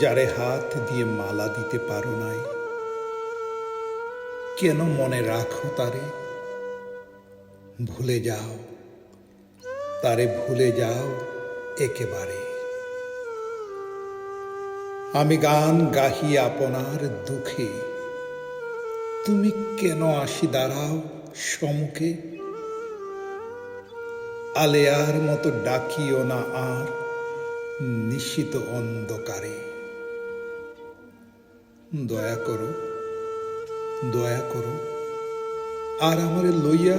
যারে হাত দিয়ে মালা দিতে পারো নাই। কেন মনে রাখো তারে? ভুলে যাও। তারে ভুলে যাও একেবারে। আমি গান গাহি আপনার দুঃখে। তুমি কেন আসি দাঁড়াও সমুখে আলেয়ার মতো ডাকিও না আর নিশিত অন্ধকারে। দয়া করো দয়া করো। আর আমারে লইয়া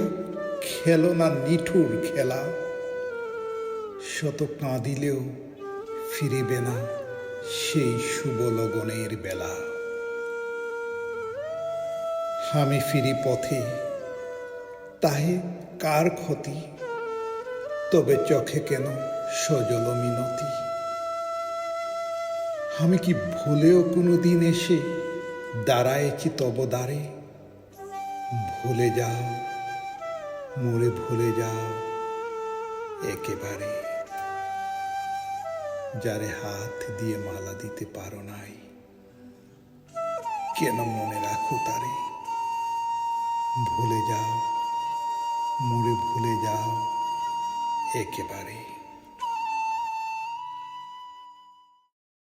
খেলো না নিঠুর খেলা। শত কাঁদিলেও ফিরিবে না সেই শুভ লগনের বেলা। আমি ফিরি পথে, তাহে কার ক্ষতি? তবে চোখে কেন সজল মিনতি? আমি কি ভুলেও কোনো দিন এসে দাঁড়ায়েছি তব দ্বারে? ভুলে যাও, মোরে ভুলে যাও একেবারে। যারে হাত দিয়ে মালা দিতে পারো নাই, কেন মনে রাখো তারে? ভুলে যাও, মোরে ভুলে যাও একেবারে।